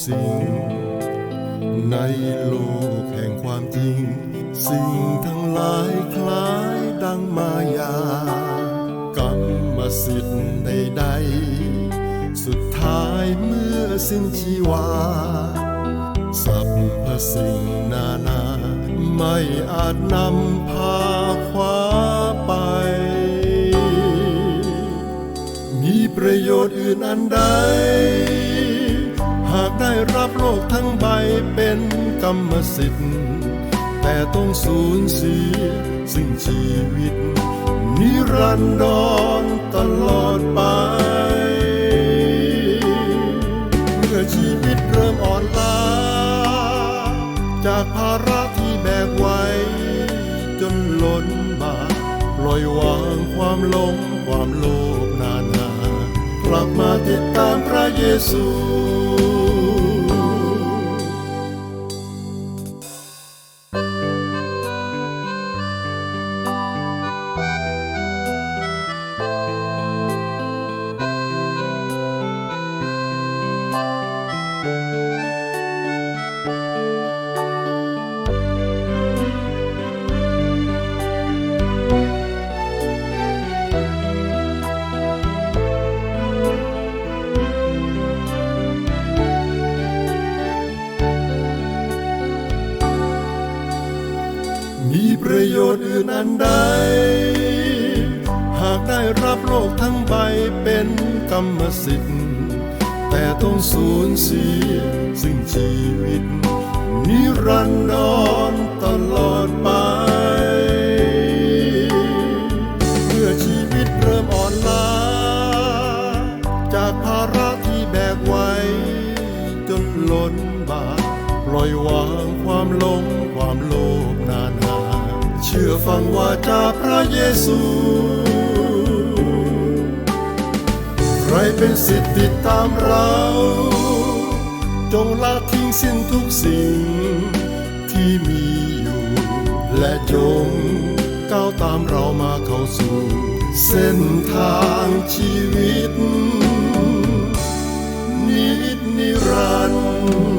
สิ่ง ในโลกแห่งความจริง สิ่งทั้งหลายคล้ายดังมายากรรมสิทธิ์ใดๆสุดท้ายเมื่อสิ้นชีวาสรรพสิ่งนานา ไม่อาจนำพาคว้าไป มีประโยชน์อื่นอันใด หากได้รับโลกทั้งใบเป็นกรรมสิทธิ์ แต่ต้องสูญเสียสิ่งชีวิต นิรันดรตลอดไป เมื่อชีวิตเริ่มอ่อนล้า จากภาระที่แบกไว้ จนล้นบาปปล่อยวางความหลงความโลภนานา กลับมาติดตามพระเยซู มีประโยชน์อื่นอันใด หากได้รับโลกทั้งใบเป็นกรรมสิทธิ์ แต่ต้องสูญเสียสิ่งชีวิต นิรันดรตลอดไป เมื่อชีวิตเริ่มอ่อนล้า จากภาระที่แบกไว้ จนล้นบาปปล่อยวางความหลงความโลภ ชื่อฟังว่าจาพระเยซู ใครเป็นสิทธิ์ติดตามเรา จงละทิ้งสิ้นทุกสิ่งที่มีอยู่ และจงก้าวตามเรามาเข้าสู่เส้นทางชีวิต นิดนิรันดร์